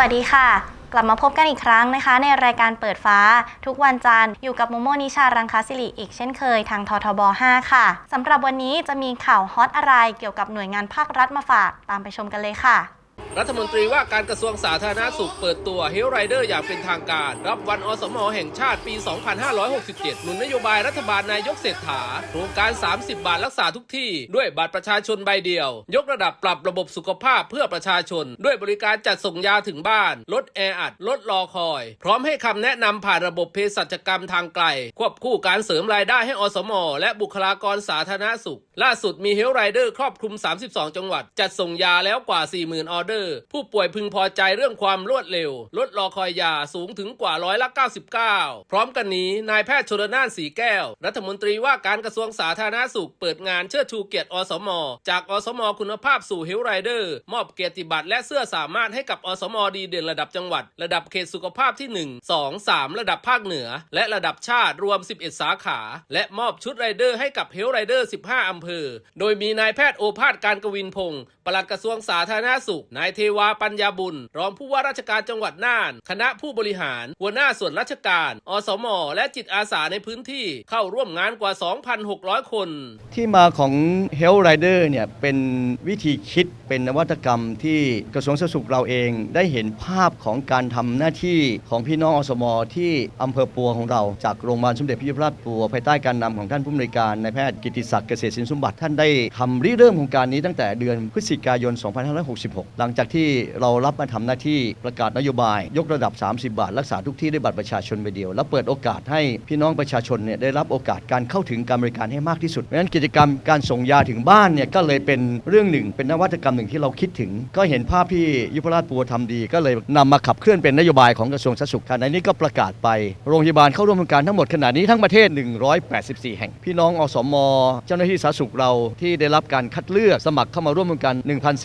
วัสดีค่ะ กลับมาพบกันอีกครั้งนะคะ ในรายการเปิดฟ้า ทุกวันจันทร์อยู่กับโมโมนิชารังคาสิริอีกเช่นเคยทางททบ 5 ค่ะสำหรับวันนี้จะมีข่าวฮอตอะไรเกี่ยวกับหน่วยงานภาครัฐมาฝากตามไปชมกันเลยค่ะ รัฐมนตรีว่าการกระทรวงสาธารณสุขเปิดตัวเฮลไรเดอร์อย่างเป็นทางการ รับวันอสมอแห่งชาติปี 2567 หนุนนโยบายรัฐบาลนายกเศรษฐาโครงการ 30 บาทรักษาทุกที่ ด้วยบัตรประชาชนใบเดียว ยกระดับปรับระบบสุขภาพเพื่อประชาชน ด้วยบริการจัดส่งยาถึงบ้าน ลดแออัด ลดรอคอย พร้อมให้คำแนะนำผ่านระบบเภสัชกรรมทางไกล ควบคู่การเสริมรายได้ให้อสมอและบุคลากรสาธารณสุข ล่าสุดมีเฮลไรเดอร์ครอบคลุม 32 จังหวัด จัดส่งยาแล้วกว่า 40,000 ออเดอร์ผู้ป่วยพึงพอใจเรื่องความรวดเร็ว ลดรอคอยยาสูงถึงกว่าร้อยละ 99 พร้อมกันนี้ นายแพทย์ชนน่านสีแก้ว รัฐมนตรีว่าการกระทรวงสาธารณสุขเปิดงานเชิดชูเกียรติอสม จากอสม คุณภาพสู่เฮลไรเดอร์ มอบเกียรติบัตรและเสื้อสามารถให้กับอสม ดีเด่นระดับจังหวัด ระดับเขตสุขภาพที่ 1 2 3 ระดับภาคเหนือ และระดับชาติรวม 11 สาขา และมอบชุดไรเดอร์ให้กับเฮลไรเดอร์ 15 อำเภอ โดยมีนายแพทย์โอภาสการกวินพงศ์ปลัดกระทรวงสาธารณสุขนายเทวาปัญญาบุญ รองผู้ว่าราชการจังหวัดน่าน คณะผู้บริหาร หัวหน้าส่วนราชการ อสม และจิตอาสาในพื้นที่เข้าร่วมงานกว่า 2,600 คน ที่มาของ Health Rider เนี่ยเป็นวิธีคิดเป็นนวัตกรรมที่กระทรวงสาธารณสุขเราเองได้เห็นภาพของการทำหน้าที่ของพี่น้องอสมอที่อำเภอปัวของเรา จากโรงพยาบาลสมเด็จพระยุพราชปัวภายใต้การนำของท่านผู้อำนวยการนายแพทย์กิติศักดิ์เกษตรสินสมบัติท่านได้ทำริเริ่มโครงการนี้ตั้งแต่เดือนพฤศจิกายน 2566 หลังจากจากที่เรารับมาทำหน้าที่ประกาศนโยบาย ยกระดับ 30 บาท รักษาทุกที่ด้วยบัตรประชาชนใบเดียว และเปิดโอกาสให้พี่น้องประชาชนเนี่ยได้รับโอกาสการเข้าถึงการบริการให้มากที่สุดเพราะฉะนั้นกิจกรรมการส่งยาถึงบ้านเนี่ยก็เลยเป็นเรื่องหนึ่ง เป็นนวัตกรรมหนึ่งที่เราคิดถึง ก็เห็นภาพที่ยุพราชปัวทำดี ก็เลยนำมาขับเคลื่อนเป็นนโยบายของกระทรวงสาธารณสุขขณะนี้ก็ประกาศไปโรงพยาบาลเข้าร่วมโครงการทั้งหมดขณะนี้ทั้งประเทศ 184 แห่ง พี่น้องอสมเจ้าหน้าที่สาธารณสุขเราที่ได้รับการคัดเลือกสมัครเข้ามาร่วมโครงการ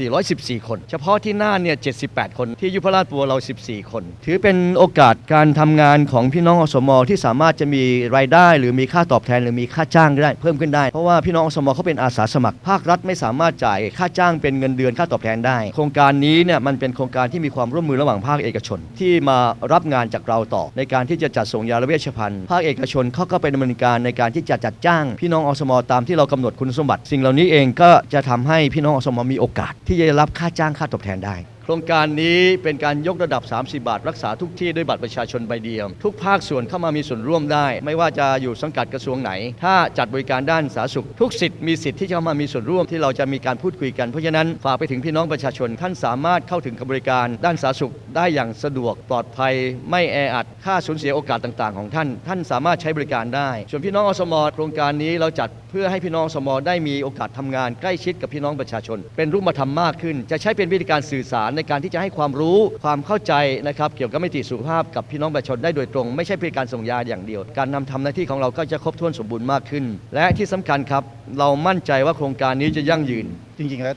1,414 คน เฉพาะที่น่านเนี่ย78 คน ที่ยุพราชปัวเรา 14 คน ถือเป็นโอกาสการทำงานของพี่น้องอสมอที่สามารถจะมีรายได้ หรือมีค่าตอบแทนหรือมีค่าจ้างได้ เพิ่มขึ้นได้เพราะว่าพี่น้องอสมอเขาเป็นอาสาสมัครภาครัฐไม่สามารถจ่ายค่าจ้างเป็นเงินเดือนค่าตอบแทนได้ โครงการนี้เนี่ยมันเป็นโครงการที่มีความร่วมมือระหว่างภาคเอกชน ที่มารับงานจากเราต่อ ในการที่จะจัดส่งยาและเวชภัณฑ์ภาคเอกชนเขาก็ไปดำเนินการในการที่จะจัดจ้าง พี่น้องอสมอตามที่เรากำหนดคุณสมบัติ สิ่งเหล่านี้เองก็จะทำให้พี่น้องอสมอมีโอกาส ที่จะรับค่าจ้างค่าตอบแทนได้ โครงการนี้เป็นการยกระดับ 30 บาท รักษาทุกที่ด้วยบัตรประชาชนใบเดียว ทุกภาคส่วนเข้ามามีส่วนร่วมได้ ไม่ว่าจะอยู่สังกัดกระทรวงไหน ถ้าจัดบริการด้านสาธารณสุข ทุกสิทธิ์มีสิทธิ์ที่จะเข้ามามีส่วนร่วมที่เราจะมีการพูดคุยกันเพราะฉะนั้นฝากไปถึงพี่น้องประชาชนท่านสามารถเข้าถึงบริการด้านสาธารณสุข ได้อย่างสะดวกปลอดภัย ไม่แออัดค่าสูญเสียโอกาสต่าง ๆ ของท่าน ท่านสามารถใช้บริการได้ ส่วนพี่น้องอสมโครงการนี้เราจัด พื่อให้พี่น้องสมอได้มีโอกาสทำงานใกล้ชิดกับพี่น้องประชาชน เป็นรูปธรรมมากขึ้น จะใช้เป็นวิธีการสื่อสารในการที่จะให้ความรู้ความเข้าใจนะครับเกี่ยวกับมิติสุขภาพกับพี่น้องประชาชนได้โดยตรง ไม่ใช่เป็นการส่งยาอย่างเดียว การนำทำหน้าที่ของเราก็จะครบถ้วนสมบูรณ์มากขึ้น และที่สำคัญครับ เรามั่นใจว่าโครงการนี้จะยั่งยืน จริง ๆ แล้ว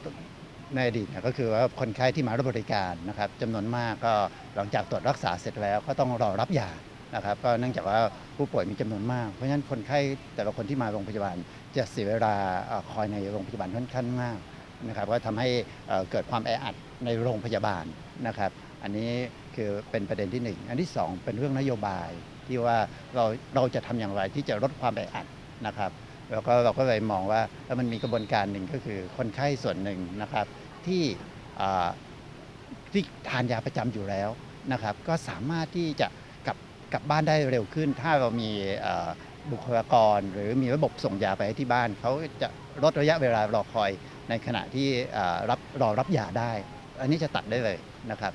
ในอดีตนะก็คือว่าคนไข้ที่มารับบริการนะครับจำนวนมากก็หลังจากตรวจรักษาเสร็จแล้วก็ต้องรอรับยานะครับก็เนื่องจากว่าผู้ป่วยมีจำนวนมาก เพราะฉะนั้นคนไข้แต่ละคนที่มาโรงพยาบาล จะเสียเวลาคอยในโรงพยาบาลค่อนข้างมากนะครับก็ทำให้เกิดความแออัดในโรงพยาบาลนะครับ อันนี้คือเป็นประเด็นที่หนึ่งอันที่สองเป็นเรื่องนโยบายที่ว่าเราเราจะทำอย่างไรที่จะลดความแออัดนะครับ แล้วก็เราก็เลยมองว่าแล้วมันมีกระบวนการหนึ่งก็คือคนไข้ส่วนหนึ่งนะครับที่ที่ทานยาประจำอยู่แล้วนะครับ ก็สามารถที่จะกลับกลับบ้านได้เร็วขึ้น ถ้าเรามี บุคลากร หรือมีระบบส่งยาไปให้ที่บ้าน เขาจะลดระยะเวลารอคอยในขณะที่รับรอรับยาได้ อันนี้จะตัดได้เลยนะครับ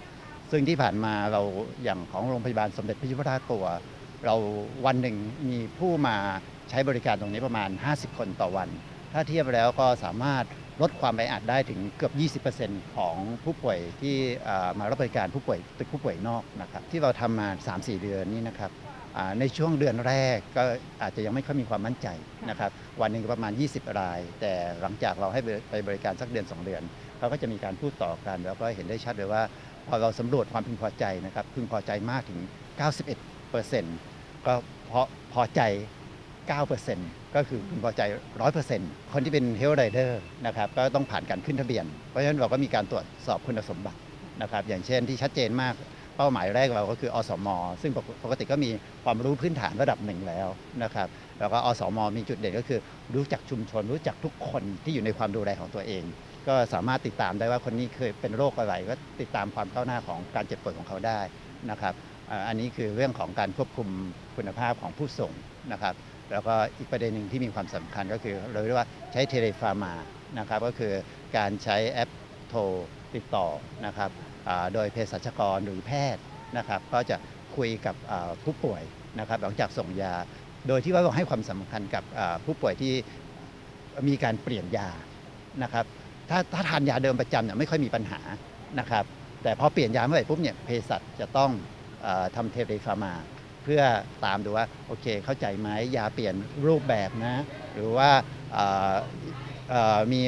ซึ่งที่ผ่านมาเราอย่างของโรงพยาบาลสมเด็จพระยุพราชปัว เราวันหนึ่งมีผู้มาใช้บริการตรงนี้ประมาณ 50 คนต่อวัน ถ้าเทียบแล้วก็สามารถลดความแออัดได้ถึงเกือบ 20%ของผู้ป่วยที่มารับบริการผู้ป่วยตึกผู้ป่วยนอกนะครับที่เราทำมา 3-4 เดือนนี้นะครับ ในช่วงเดือนแรกก็อาจจะยังไม่ค่อยมีความมั่นใจนะครับวันหนึ่งประมาณ 20 ราย แต่หลังจากเราให้ไปบริการสักเดือน 2 เดือนเขาก็จะมีการพูดต่อกัน แล้วก็เห็นได้ชัดเลยว่า พอเราสำรวจความพึงพอใจนะครับพึงพอใจมากถึง 91%ก็พอพอใจ 9%ก็คือพึงพอใจ 100%คนที่เป็น Health Rider นะครับก็ต้องผ่านการขึ้นทะเบียน เพราะฉะนั้นเราก็มีการตรวจสอบคุณสมบัตินะครับอย่างเช่นที่ชัดเจนมาก เป้าหมายแรกเราก็คืออสม ซึ่งปกติก็มีความรู้พื้นฐานระดับหนึ่งแล้วนะครับ แล้วก็อสม มีจุดเด่นก็คือ รู้จักชุมชน รู้จักทุกคนที่อยู่ในความดูแลของตัวเอง ก็สามารถติดตามได้ว่าคนนี้เคยเป็นโรคอะไร ก็ติดตามความก้าวหน้าของการเจ็บป่วยของเขาได้นะครับอันนี้คือเรื่องของการควบคุมคุณภาพของผู้ส่งนะครับ แล้วก็อีกประเด็นหนึ่งที่มีความสำคัญก็คือเราเรียกว่าใช้เทเลฟาร์มานะครับ ก็คือการใช้แอปโทรติดต่อนะครับ โดยเภสัชกรหรือแพทย์นะครับ ก็จะคุยกับผู้ป่วยนะครับหลังจากส่งยา โดยที่ว่าเราให้ความสำคัญกับผู้ป่วยที่มีการเปลี่ยนยานะครับถ้าถ้าทานยาเดิมประจำเนี่ยไม่ค่อยมีปัญหานะครับแต่พอเปลี่ยนยาเมื่อไหร่ปุ๊บเนี่ยเภสัชจะต้องอทำเทเลฟาร์มา เพื่อตามดูว่าโอเคเข้าใจไหมยาเปลี่ยนรูปแบบนะ หรือว่ามี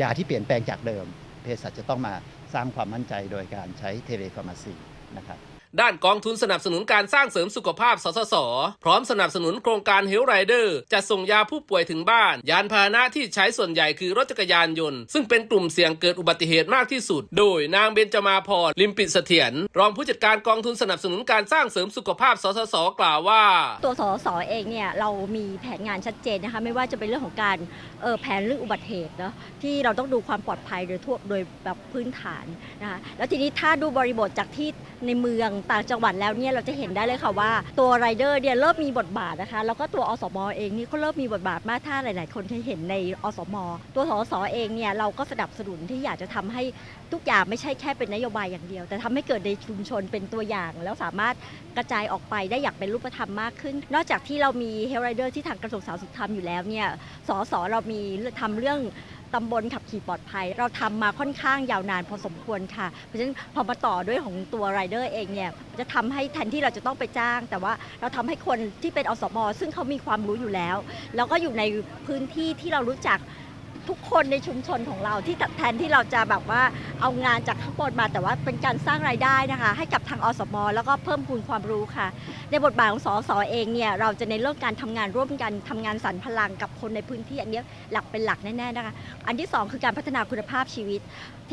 ยาที่เปลี่ยนแปลงจากเดิม เภสัชจะต้องมา สร้างความมั่นใจโดยการใช้เทเลฟาร์มาซีนะครับ ด้านกองทุนสนับสนุนการสร้างเสริมสุขภาพ สสส พร้อมสนับสนุนโครงการ Health Rider จะส่งยาผู้ป่วยถึงบ้าน ยานพาหนะที่ใช้ส่วนใหญ่คือรถจักรยานยนต์ ซึ่งเป็นกลุ่มเสี่ยงเกิดอุบัติเหตุมากที่สุด โดยนางเบญจมาพรลิมปิเสถียรรองผู้จัดการกองทุนสนับสนุนการสร้างเสริมสุขภาพ สสส กล่าวว่า ตัวสสเองเนี่ยเรามีแผนงานชัดเจนนะคะไม่ว่าจะเป็นเรื่องของการเออแผนเรื่องอุบัติเหตุเนาะที่เราต้องดูความปลอดภัยโดยทั่วโดยแบบพื้นฐานนะคะแล้วทีนี้ถ้าดูบริบทจากที่ ในเมืองต่างจังหวัดแล้วเนี่ยเราจะเห็นได้เลยค่ะว่า ตัวไรเดอร์เนี่ยเริ่มมีบทบาทนะคะ แล้วก็ตัวอสมอเองนี่ก็เริ่มมีบทบาทมากถ้าหลาย ๆ คนที่เห็นในอสมอตัวสสเองเนี่ยเราก็สนับสนุนที่อยากจะทำให้ทุกอย่างไม่ใช่แค่เป็นนโยบายอย่างเดียว แต่ทำให้เกิดในชุมชนเป็นตัวอย่าง แล้วสามารถกระจายออกไปได้อย่างเป็นรูปธรรมมากขึ้น นอกจากที่เรามีเฮลไรเดอร์ที่ทางกระทรวงสาธารณสุขทำอยู่แล้วเนี่ยสสเรามีทำเรื่อง ตำบลขับขี่ปลอดภัย เราทำมาค่อนข้างยาวนานพอสมควรค่ะ เพราะฉะนั้นพอมาต่อด้วยของตัวไรเดอร์เองเนี่ยจะทำให้แทนที่เราจะต้องไปจ้าง แต่ว่าเราทำให้คนที่เป็นอสมซึ่งเขามีความรู้อยู่แล้ว แล้วก็อยู่ในพื้นที่ที่เรารู้จัก ทุกคนในชุมชนของเราที่แทนที่เราจะแบบว่าเอางานจากข้างบนมาแต่ว่าเป็นการสร้างรายได้นะคะ ให้กับทางอสม แล้วก็เพิ่มพูนความรู้ค่ะ ในบทบาทของสอสอเองเนี่ยเราจะในเรื่องการทำงานร่วมกันทำงานสรรพลังกับคนในพื้นที่อันนี้หลักเป็นหลักแน่ๆนะคะ อันที่สองคือการพัฒนาคุณภาพชีวิต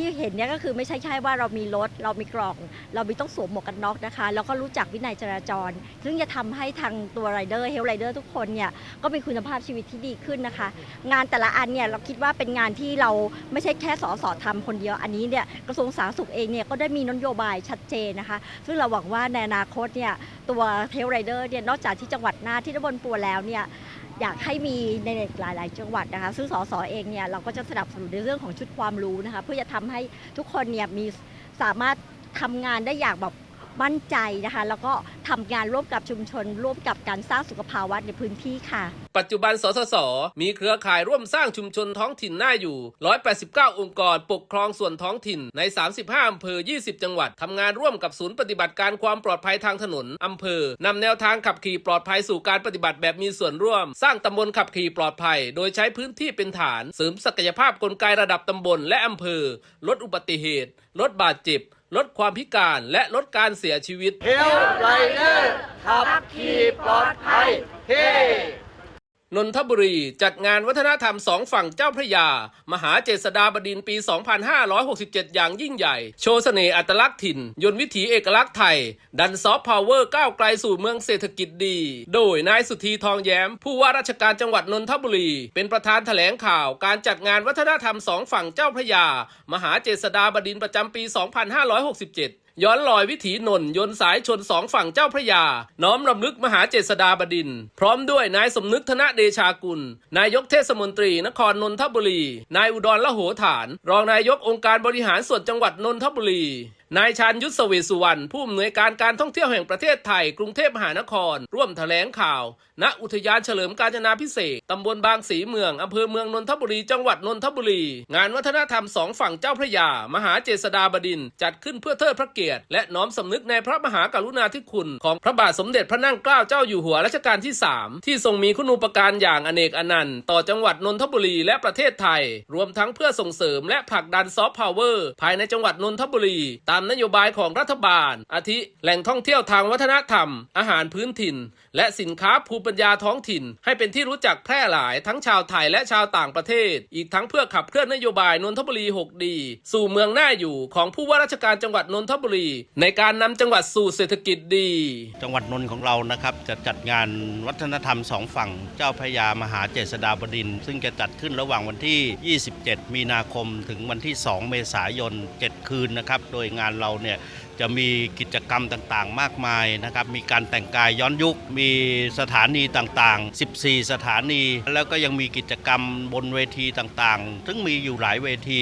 ที่เห็นเนี่ยก็คือไม่ใช่แค่ว่าเรามีรถ เรามีกล่อง เรามีต้องสวมหมวกกันน็อกนะคะ แล้วก็รู้จักวินัยจราจร ซึ่งจะทำให้ทางตัวไรเดอร์เฮลไรเดอร์ทุกคนเนี่ยก็มีคุณภาพชีวิตที่ดีขึ้นนะคะ งานแต่ละอันเนี่ยเราคิดว่าเป็นงานที่เราไม่ใช่แค่สอสอทำคนเดียวอันนี้เนี่ยกระทรวงสาธารณสุขเองเนี่ยก็ได้มีนโยบายชัดเจนนะคะ ซึ่งเราหวังว่าในอนาคตเนี่ยตัวเทลไรเดอร์เนี่ยนอกจากที่จังหวัดน่านที่ตำบลปัวแล้วเนี่ย อยากให้มีในหลาย ๆ จังหวัดนะคะ ซึ่งสสเองเนี่ยเราก็จะสนับสนุนในเรื่องของชุดความรู้นะคะ เพื่อจะทำให้ทุกคนเนี่ยมีสามารถทำงานได้อย่างแบบ มั่นใจนะคะ แล้วก็ทำงานร่วมกับชุมชน ร่วมกับการสร้างสุขภาวะในพื้นที่ค่ะ ปัจจุบันสสส มีเครือข่ายร่วมสร้างชุมชนท้องถิ่นน่าอยู่ 189 องค์กรปกครองส่วนท้องถิ่นใน 35อำเภอ 20 จังหวัดทำงานร่วมกับศูนย์ปฏิบัติการความปลอดภัยทางถนนอำเภอนำแนวทางขับขี่ปลอดภัยสู่การปฏิบัติแบบมีส่วนร่วม สร้างตำบลขับขี่ปลอดภัย โดยใช้พื้นที่เป็นฐาน เสริมศักยภาพกลไกระดับตำบลและอำเภอ ลดอุบัติเหตุ ลดบาดเจ็บ ลดความพิการและลดการเสียชีวิต นนทบุรีจัดงานวัฒนธรรมสองฝั่งเจ้าพระยา มหาเจษฎาบดินทร์ปี 2567 อย่างยิ่งใหญ่ โชว์เสน่ห์อัตลักษณ์ถิ่น ยนต์วิถีเอกลักษณ์ไทย ดันซอฟต์พาวเวอร์ก้าวไกลสู่เมืองเศรษฐกิจดี โดยนายสุธีทองแย้ม ผู้ว่าราชการจังหวัดนนทบุรี เป็นประธานแถลงข่าว การจัดงานวัฒนธรรมสองฝั่งเจ้าพระยา มหาเจษฎาบดินประจำปี 2567 ย้อนลอยวิถีนนท์ยนสายชนสองฝั่งเจ้าพระยา น้อมรำลึกมหาเจษฎาบดิน พร้อมด้วยนายสมนึกธนเดชากุล นายกเทศมนตรี นครนนทบุรี นายอุดรละโหฐาน รองนายกองค์การบริหารส่วนจังหวัดนนทบุรี นายชาญยุทธเสวสสุวรรณผู้อำนวยการการท่องเที่ยวแห่งประเทศไทย กรุงเทพมหานคร ร่วมแถลงข่าว ณ อุทยานเฉลิมกาญจนาพิเศษตำบลบางสีเมืองอำเภอเมืองนนทบุรี จังหวัดนนทบุรี งานวัฒนธรรมสองฝั่งเจ้าพระยา มหาเจษฎาบดิน จัดขึ้นเพื่อเทิดพระเกียรติ และน้อมสำนึกในพระมหากรุณาธิคุณ ของพระบาทสมเด็จพระนั่งเกล้าเจ้าอยู่หัวรัชกาลที่ 3 ที่ทรงมีคุณูปการอย่างอเนกอนันต์ ต่อจังหวัดนนทบุรีและประเทศไทย รวมทั้งเพื่อส่งเสริมและผลักดันซอฟต์พาวเวอร์ภายในจังหวัดนนทบุรีตามามนโยบายของรัฐบาล อาทิแหล่งท่องเที่ยวทางวัฒนธรรม อาหารพื้นถิ่น และสินค้าภูมิปัญญาท้องถิ่น ให้เป็นที่รู้จักแพร่หลายทั้งชาวไทยและชาวต่างประเทศ อีกทั้งเพื่อขับเคลื่อนนโยบายนนทบุรี 6 ดี สู่เมืองหน้าอยู่ของผู้ว่าราชการจังหวัดนนทบุรี ในการนำจังหวัดสู่เศรษฐกิจดี จังหวัดนนท์ของเรานะครับจะจัดงานวัฒนธรรมสองฝั่งเจ้าพระยามหาเจษฎาบดิน ซึ่งจะจัดขึ้นระหว่างวันที่ 27 มีนาคม ถึงวันที่ 2 เมษายน 7 คืนนะครับ โดยงานเราเนี่ยจะมีกิจกรรมต่างๆ มากมายนะครับ มีการแต่งกายย้อนยุค มีสถานีต่างๆ 14 สถานี แล้วก็ยังมีกิจกรรมบนเวทีต่างๆ ซึ่งมีอยู่หลายเวที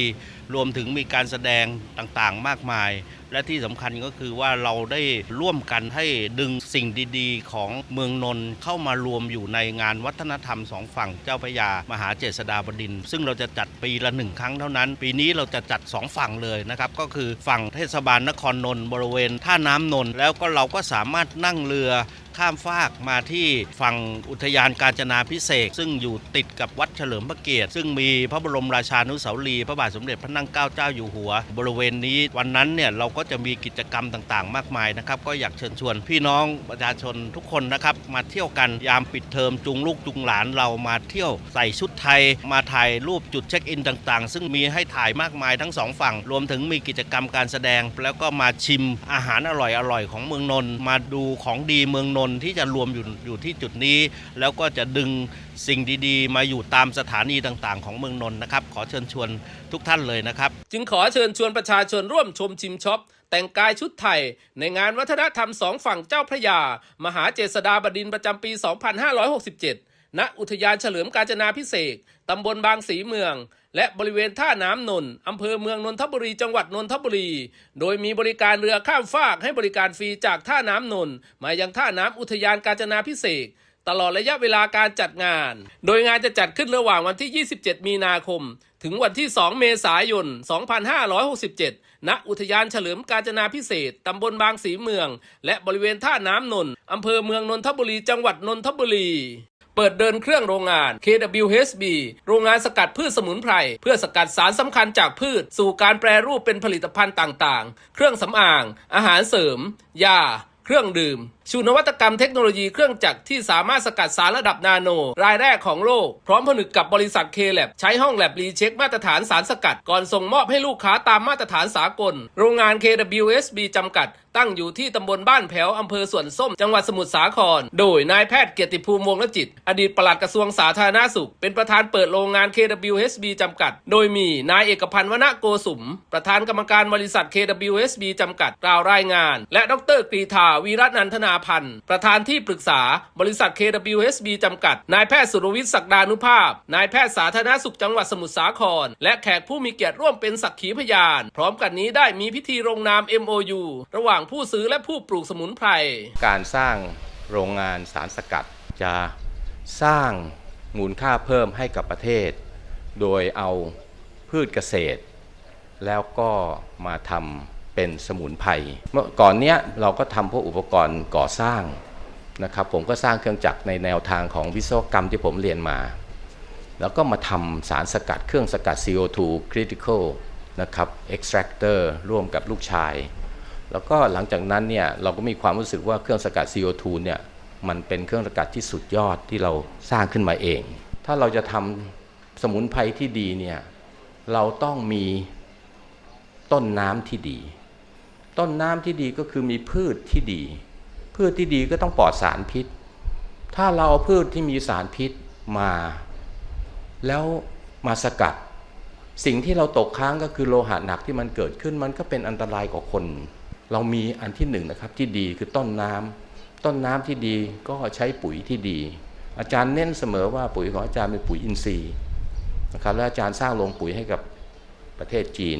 รวมถึงมีการแสดงต่างๆ มากมาย และที่สำคัญก็คือว่าเราได้ร่วมกันให้ดึงสิ่งดีๆ ของเมืองนนท์เข้ามารวมอยู่ในงานวัฒนธรรมสองฝั่งเจ้าพระยามหาเจษฎาบดินทร์ซึ่งเราจะจัดปีละหนึ่งครั้งเท่านั้น ปีนี้เราจะจัดสองฝั่งเลยนะครับก็คือฝั่งเทศบาลนครนนท์บริเวณท่าน้ำนนท์แล้วก็เราก็สามารถนั่งเรือข้ามฟากมาที่ฝั่งอุทยานกาญจนาพิเศษซึ่งอยู่ติดกับวัดเฉลิมพระเกียรติ ซึ่งมีพระบรมราชานุสาวรีย์พระบาทสมเด็จพระนั่งเกล้าเจ้าอยู่หัว บริเวณนี้วันนั้นเนี่ยเราก็็จะมีกิจกรรมต่างๆ มากมายนะครับ ก็อยากเชิญชวนพี่น้องประชาชนทุกคนนะครับ มาเที่ยวกันยามปิดเทอมจุงลูกจุงหลานเรามาเที่ยวใส่ชุดไทย มาถ่ายรูปจุดเช็คอินต่างๆ ซึ่งมีให้ถ่ายมากมายทั้งสองฝั่ง รวมถึงมีกิจกรรมการแสดง แล้วก็มาชิมอาหารอร่อยๆของเมืองนนท์มาดูของดีเมืองนนท์ที่จะรวมอยู่อยู่ที่จุดนี้ แล้วก็จะดึง สิ่งดีๆ มาอยู่ตามสถานีต่างๆ ของเมืองนนท์นะครับ ขอเชิญชวนทุกท่านเลยนะครับ จึงขอเชิญชวนประชาชนร่วมชมชิมช็อป แต่งกายชุดไทย ในงานวัฒนธรรมสองฝั่งเจ้าพระยา มหาเจษฎาบดินประจำปี 2567 ณ อุทยานเฉลิมกาญจนาพิเศษตำบลบางสีเมือง และบริเวณท่าน้ำนนท์อำเภอเมืองนนทบุรีจังหวัดนนทบุรี โดยมีบริการเรือข้ามฟากให้บริการฟรีจากท่าน้ำนนท์มายังท่าน้ำอุทยานกาญจนาพิเศษ ตลอดระยะเวลาการจัดงาน โดยงานจะจัดขึ้นระหว่างวันที่ 27 มีนาคม ถึงวันที่ 2 เมษายน 2567 ณ อุทยานเฉลิมกาญจนาพิเศษ ตำบลบางสีเมือง และบริเวณท่าน้ำนนท์อำเภอเมืองนนทบุรี จังหวัดนนทบุรีเปิดเดินเครื่องโรงงาน KWHB โรงงานสกัดพืชสมุนไพร เพื่อสกัดสารสำคัญจากพืช สู่การแปรรูปเป็นผลิตภัณฑ์ต่างๆ เครื่องสำอาง อาหารเสริม ยา เครื่องดื่ม ชูนวัตกรรมเทคโนโลยีเครื่องจักรที่สามารถสกัดสารระดับนาโน รายแรกของโลก พร้อมผนึกกับบริษัท K-Lab ใช้ห้องแลบรีเช็คมาตรฐานสารสกัด ก่อนส่งมอบให้ลูกค้าตามมาตรฐานสากล โรงงาน KWSB จำกัด ตั้งอยู่ที่ตำบลบ้านแผวอำเภอสวนส้ม จังหวัดสมุทรสาคร โดยนายแพทย์เกียรติภูมิวงศ์จิต อดีตปลัดกระทรวงสาธารณสุข เป็นประธานเปิดโรงงาน KWSB จำกัด โดยมีนายเอกพันธ์วณโกสุม ประธานกรรมการบริษัท KWSB จำกัดกล่าวรายงาน และดรกรีธาวีระนันทนาพันธ์ ประธานที่ปรึกษาบริษัท KWSB จำกัด นายแพทย์สุรวิทย์ศักดานุภาพ นายแพทย์สาธารณสุขจังหวัดสมุทรสาคร และแขกผู้มีเกียรติร่วมเป็นสักขีพยาน พร้อมกันนี้ได้มีพิธีลงนาม MOU ระหว่างผู้ซื้อและผู้ปลูกสมุนไพร การสร้างโรงงานสารสกัดจะสร้างมูลค่าเพิ่มให้กับประเทศ โดยเอาพืชเกษตร แล้วก็มาทำ เป็นสมุนไพรเมื่อก่อนเนี้ยเราก็ทำพวกอุปกรณ์ก่อสร้างนะครับ ผมก็สร้างเครื่องจักรในแนวทางของวิศวกรรมที่ผมเรียนมา แล้วก็มาทำสารสกัดเครื่องสกัด CO2 critical นะครับ extractor ร่วมกับลูกชาย แล้วก็หลังจากนั้นเนี่ยเราก็มีความรู้สึกว่าเครื่องสกัด CO2 เนี่ยมันเป็นเครื่องสกัดที่สุดยอดที่เราสร้างขึ้นมาเอง ถ้าเราจะทำสมุนไพรที่ดีเนี่ยเราต้องมีต้นน้ำที่ดี ต้นน้ำที่ดีก็คือมีพืชที่ดี พืชที่ดีก็ต้องปลอดสารพิษ ถ้าเราเอาพืชที่มีสารพิษมา แล้วมาสกัด สิ่งที่เราตกค้างก็คือโลหะหนักที่มันเกิดขึ้นมันก็เป็นอันตรายกับคน เรามีอันที่หนึ่งนะครับที่ดีคือต้นน้ำต้นน้ำที่ดีก็ใช้ปุ๋ยที่ดี อาจารย์เน้นเสมอว่าปุ๋ยของอาจารย์เป็นปุ๋ยอินทรีย์นะครับและอาจารย์สร้างโรงปุ๋ยให้กับประเทศจีน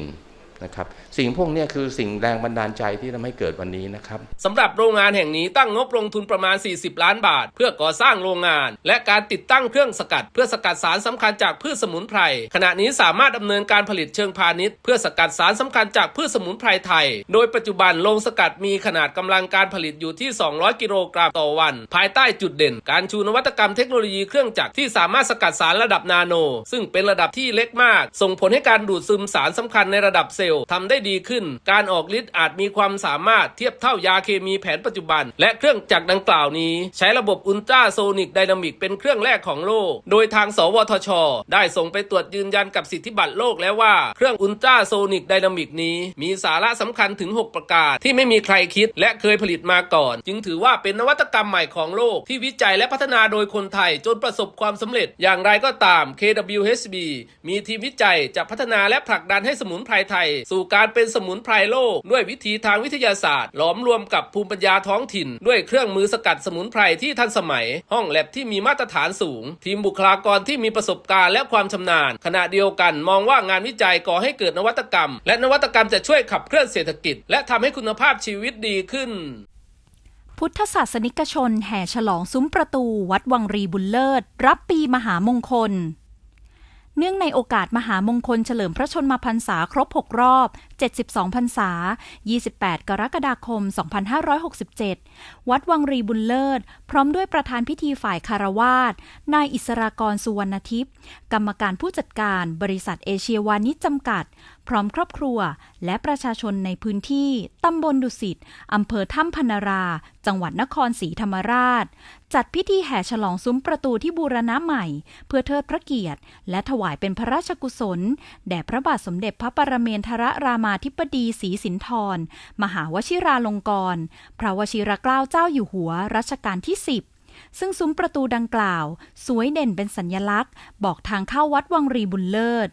นะครับสิ่งพวกนี้คือสิ่งแรงบันดาลใจที่ทำให้เกิดวันนี้นะครับสำหรับโรงงานแห่งนี้ตั้งงบลงทุนประมาณ 40 ล้านบาท เพื่อก่อสร้างโรงงาน และการติดตั้งเครื่องสกัด เพื่อสกัดสารสำคัญจากพืชสมุนไพรขณะนี้สามารถดำเนินการผลิตเชิงพาณิชย์เพื่อสกัดสารสำคัญจากพืชสมุนไพรไทย โดยปัจจุบันโรงสกัดมีขนาดกำลังการผลิตอยู่ที่ 200 กิโลกรัมต่อวัน ภายใต้จุดเด่น การชูนวัตกรรมเทคโนโลยีเครื่องจักรที่สามารถสกัดสารระดับนาโน ซึ่งเป็นระดับที่เล็กมาก ส่งผลให้การดูดซึมสารสำคัญในระดับเซลล์ทำได้ดีขึ้น การออกฤทธิ์อาจมีความสามารถเทียบเท่ายาเคมีแผนปัจจุบัน และเครื่องจักรดังกล่าวนี้ ใช้ระบบอุลตราโซนิกไดนามิกเป็นเครื่องแรกของโลก โดยทาง สวทช ได้ส่งไปตรวจยืนยันกับสิทธิบัตรโลกแล้วว่าเครื่องอุลตราโซนิกไดนามิกนี้ มีสาระสำคัญถึง 6 ประการ ที่ไม่มีใครคิด และเคยผลิตมาก่อน จึงถือว่าเป็นนวัตกรรมใหม่ของโลกที่วิจัยและพัฒนาโดยคนไทยจนประสบความสำเร็จ อย่างไรก็ตาม KWHB มีทีมวิจัยจะพัฒนาและผลักดันให้สมุนไพรไทยสู่การเป็นสมุนไพรโลก ด้วยวิธีทางวิทยาศาสตร์ หลอมรวมกับภูมิปัญญาท้องถิ่น ด้วยเครื่องมือสกัดสมุนไพรที่ทันสมัย ห้องแลบที่มีมาตรฐานสูง ทีมบุคลากรที่มีประสบการณ์และความชำนาญ ขณะเดียวกันมองว่างานวิจัยก่อให้เกิดนวัตกรรม และนวัตกรรมจะช่วยขับเคลื่อนเศรษฐกิจ และทำให้คุณภาพชีวิตดีขึ้นพุทธศาสนิกชนแห่ฉลองซุ้มประตู วัดวังรีบุญเลิศ รับปีมหามงคล เนื่องในโอกาสมหามงคลเฉลิมพระชนมพรรษาครบ 6 รอบ 72 พรรษา 28 กรกฎาคม 2567 วัดวังรีบุญเลิศ พร้อมด้วยประธานพิธีฝ่ายคารวาสนายอิสรากรสุวรรณทิพย์ กรรมการผู้จัดการบริษัทเอเชียวานิชจำกัด พร้อมครอบครัวและประชาชนในพื้นที่ตำบลดุสิตอำเภอถ้ำพนารา จังหวัดนครศรีธรรมราช จัดพิธีแห่ฉลองซุ้มประตูที่บูรณะใหม่ เพื่อเทิดพระเกียรติ และถวายเป็นพระราชกุศล แด่พระบาทสมเด็จพระปรเมนทรรามาธิบดีศรีสินธร มหาวชิราลงกรณ์พระวชิรเกล้าเจ้าอยู่หัวรัชกาลที่10ซึ่งซุ้มประตูดังกล่าว สวยเด่นเป็นสัญลักษณ์ บอกทางเข้าวัดวังรีบุญเลิศ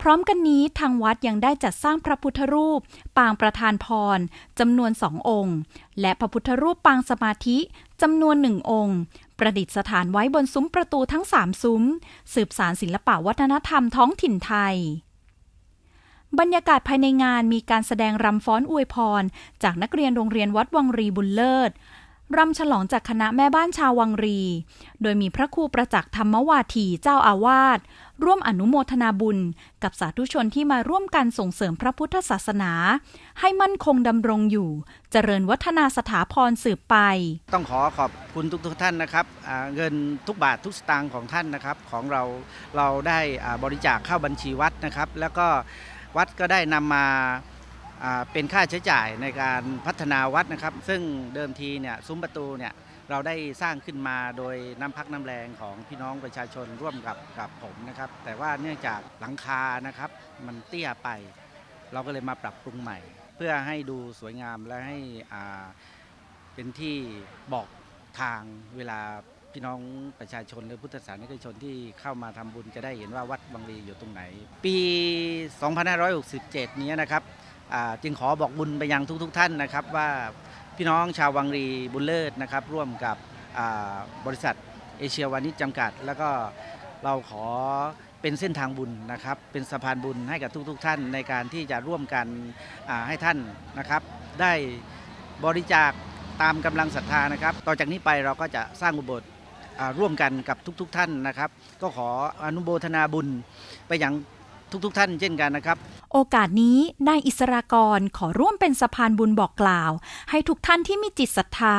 พร้อมกันนี้ทางวัดยังได้จัดสร้างพระพุทธรูป ปางประธานพรจำนวนสององค์ และพระพุทธรูปปางสมาธิจำนวนหนึ่งองค์ ประดิษฐานไว้บนซุ้มประตูทั้งสามซุ้ม สืบสารศิลปะวัฒนธรรมท้องถิ่นไทยบรรยากาศภายในงานมีการแสดงรำฟ้อนอวยพร จากนักเรียนโรงเรียนวัดวังรีบุญเลิศ รำฉลองจากคณะแม่บ้านชาววังรี โดยมีพระครูประจักษ์ธรรมวาทีเจ้าอาวาส ร่วมอนุโมทนาบุญ กับสาธุชนที่มาร่วมกันส่งเสริมพระพุทธศาสนา ให้มั่นคงดำรงอยู่ เจริญวัฒนาสถาพรสืบไป ต้องขอขอบคุณทุกทท่านนะครับ เงินทุกบาททุกสตางค์ของท่านนะครับ ของเราเราได้บริจาคเข้าบัญชีวัดนะครับ แล้วก็วัดก็ได้นำมา เป็นค่าใช้จ่ายในการพัฒนาวัดนะครับ ซึ่งเดิมทีเนี่ยซุ้มประตูเนี่ยเราได้สร้างขึ้นมาโดยน้ำพักน้ำแรงของพี่น้องประชาชนร่วมกับกับผมนะครับ แต่ว่าเนื่องจากหลังคานะครับมันเตี้ยไป เราก็เลยมาปรับปรุงใหม่ เพื่อให้ดูสวยงามและให้เป็นที่บอกทางเวลาพี่น้องประชาชนหรือพุทธศาสนิกชนที่เข้ามาทำบุญจะได้เห็นว่าวัดบางรีอยู่ตรงไหน ปี 2567 นี้นะครับ จึงขอบอกบุญไปยังทุกๆทท่านนะครับ ว่าพี่น้องชาววังรีบุญเลิศนะครับ ร่วมกับบริษัทเอเชียวานิชจำกัด แล้วก็เราขอเป็นเส้นทางบุญนะครับ เป็นสะพานบุญให้กับทุกๆทท่านในการที่จะร่วมกันให้ท่านนะครับ ได้บริจาคตามกำลังศรัทธานะครับ ต่อจากนี้ไปเราก็จะสร้างอุโบสถร่วมกันกับทุกๆทท่านนะครับ ก็ขออนุโมทนาบุญไปย่าง ทุกๆทท่านเช่นกันนะครับ โอกาสนี้นายอิสรากรขอร่วมเป็นสะพานบุญบอกกล่าว ให้ทุกท่านที่มีจิตศรัทธา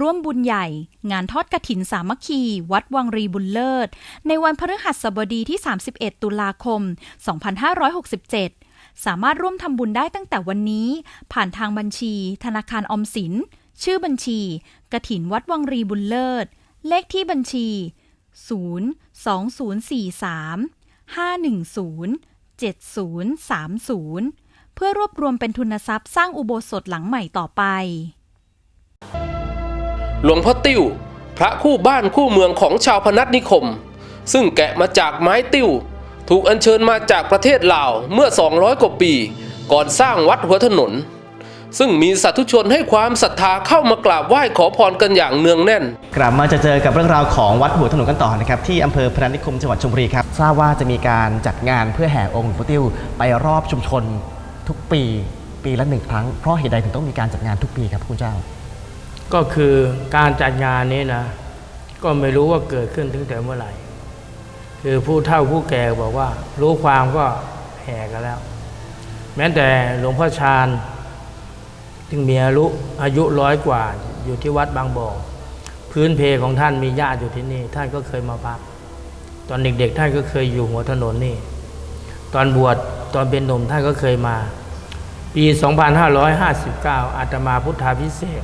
ร่วมบุญใหญ่ งานทอดกระถินสามัคคี วัดวังรีบุญเลิศ ในวันพฤหัสบดีที่ 31 ตุลาคม 2567 สามารถร่วมทำบุญได้ตั้งแต่วันนี้ ผ่านทางบัญชี ธนาคารออมสิน ชื่อบัญชี กระถินวัดวังรีบุญเลิศ เลขที่บัญชี 02043 510 7030 เพื่อรวบรวมเป็นทุนทรัพย์สร้างอุโบสถหลังใหม่ต่อไป หลวงพ่อติ้ว พระคู่บ้านคู่เมืองของชาวพนัสนิคม ซึ่งแกะมาจากไม้ติ้ว ถูกอัญเชิญมาจากประเทศลาวเมื่อ 200 กว่าปี ก่อนสร้างวัดหัวถนน ซึ่งมีสาธุชนให้ความศรัทธาเข้ามากราบไหว้ขอพรกันอย่างเนืองแน่น กลับมาจะเจอกับเรื่องราวของวัดหัวถนนกันต่อนะครับที่อำเภอพนัสนิคมจังหวัดชลบุรีครับทราบว่าจะมีการจัดงานเพื่อแห่องค์หลวงพ่อติ้วไปรอบชุมชนทุกปีปีละหนึ่งครั้งเพราะเหตุใดถึงต้องมีการจัดงานทุกปีครับคุณเจ้า ก็คือการจัดงานนี้นะ ก็ไม่รู้ว่าเกิดขึ้นตั้งแต่เมื่อไหร่ คือผู้เฒ่าผู้แก่บอกว่า รู้ความก็แห่กันแล้ว แม้แต่หลวงพ่อชาญ ถึงมีอายุอายุร้อยกว่าอยู่ที่วัดบางบ่อพื้นเพของท่านมีญาติอยู่ที่นี่ ท่านก็เคยมาพัก ตอนเด็กๆ ท่านก็เคยอยู่หัวถนนนี่ ตอนบวชตอนเป็นหนุ่มท่านก็เคยมา ปี 2559 อาตมาพุทธาพิเศษ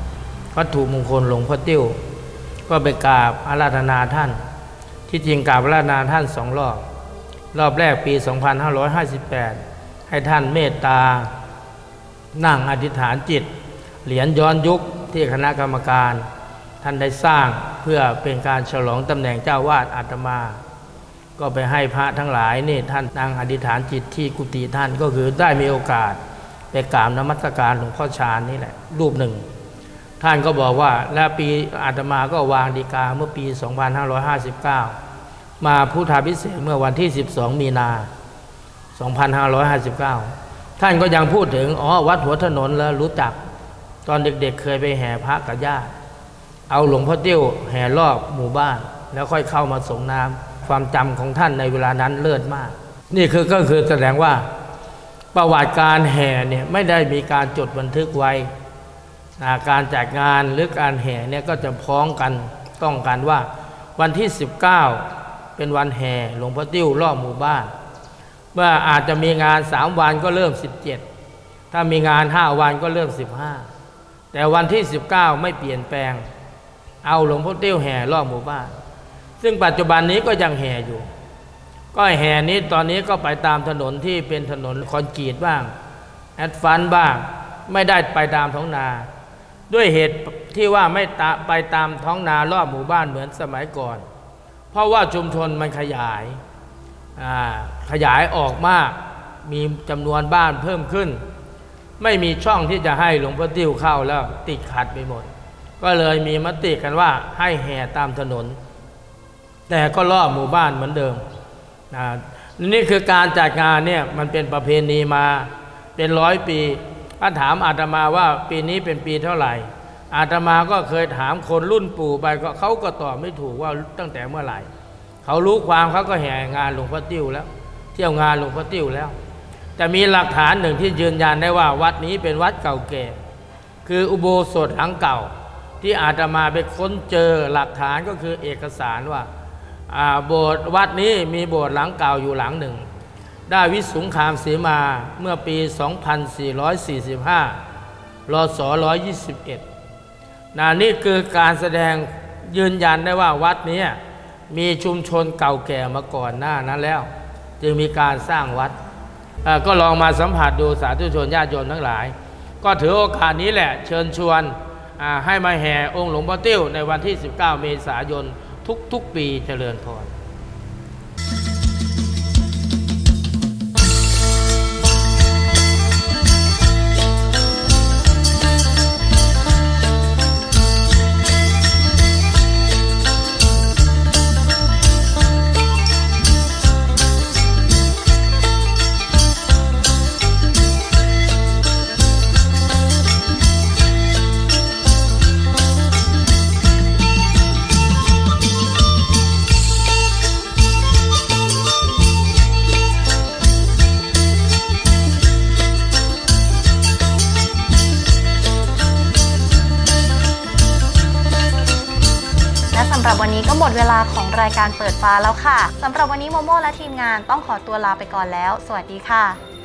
วัตถุมงคลหลวงพ่อติ้ว ก็ไปกราบอาราธนาท่าน ที่จริงกราบอาราธนาท่านสองรอบ รอบแรกปี 2558 ให้ท่านเมตตา นั่งอธิษฐานจิต เหรียญย้อนยุคที่คณะกรรมการ ท่านได้สร้างเพื่อเป็นการฉลองตำแหน่งเจ้าวาดอาตมา ก็ไปให้พระทั้งหลายนี่ท่านนั่งอธิษฐานจิตที่กุฏิท่านก็คือได้มีโอกาสไปกราบนมัสการหลวงพ่อชาญนี่แหละรูปหนึ่ง ท่านก็บอกว่าและปีอาตมาก็วางดีกาเมื่อปี 2559 มาพุทธาพิเศษเมื่อวันที่ 12 มีนา 2559 ท่านก็ยังพูดถึงอ๋อวัดหัวถนนแล้วรู้จัก ตอนเด็กๆเคยไปแห่พระกับญาติเอาหลวงพ่อเตี้ยวแห่รอบหมู่บ้าน แล้วค่อยเข้ามาส่งน้ำความจำของท่านในเวลานั้นเลิศมาก นี่คือก็คือแสดงว่าประวัติการแห่เนี่ยไม่ได้มีการจดบันทึกไว้นะการจัดงานหรือการแห่เนี่ยก็จะพ้องกันต้องกันว่า วันที่ 19 เป็นวันแห่หลวงพ่อติ้วรอบหมู่บ้าน เมื่ออาจจะมีงาน 3 วันก็เริ่ม 17 ถ้ามีงาน 5 วันก็เริ่ม 15 แต่วันที่ 19 ไม่เปลี่ยนแปลง เอาหลวงพ่อเติ้ยวแห่รอบหมู่บ้าน ซึ่งปัจจุบันนี้ก็ยังแห่อยู่ ก็แห่นี้ตอนนี้ก็ไปตามถนนที่เป็นถนนคอนกรีตบ้าง แอดฟันบ้าง ไม่ได้ไปตามท้องนา ด้วยเหตุที่ว่าไม่ไปตามท้องนารอบหมู่บ้านเหมือนสมัยก่อน เพราะว่าชุมชนมันขยายขยายออกมาก มีจำนวนบ้านเพิ่มขึ้น ไม่มีช่องที่จะให้หลวงพ่อติ้วเข้าแล้วติดขัดไปหมด ก็เลยมีมติกันว่าให้แห่ตามถนน แต่ก็รอบหมู่บ้านเหมือนเดิมน,นี่คือการจัดงานเนี่ยมันเป็นประเพณีมาเป็นร้อยปีถ้าถามอาตมาว่าปีนี้เป็นปีเท่าไหร่ อาตมาก็เคยถามคนรุ่นปู่ไปก็เขาก็ตอบไม่ถูกว่าตั้งแต่เมื่อไหร่ เขารู้ความเขาก็แห่งานหลวงพ่อติ้วแล้ว เที่ยวงานหลวงพ่อติ้วแล้ว แต่มีหลักฐานหนึ่งที่ยืนยันได้ว่าวัดนี้เป็นวัดเก่าแก่คืออุโบสถหลังเก่า ที่อาตมาไปค้นเจอหลักฐานก็คือเอกสารว่าโบสถ์วัดนี้มีโบสถ์หลังเก่าอยู่หลังหนึ่ง ได้วิสุงคามเสีมาเมื่อปี 2445รศ121นานี่คือการแสดงยืนยันได้ว่าวัดนี้มีชุมชนเก่าแก่มาก่อนหน้านั้นแล้ว จึงมีการสร้างวัด ก็ลองมาสัมผัสดูสาธุชนญาติโยมทั้งหลาย ก็ถือโอกาสนี้แหละเชิญชวนให้มาแห่องค์หลวงพ่อติ้วในวันที่ 19 เมษายนทุกๆปีเจริญพรายการเปิดฟ้าแล้วค่ะสำหรับวันนี้โมโมและทีมงานต้องขอตัวลาไปก่อนแล้ว สวัสดีค่ะ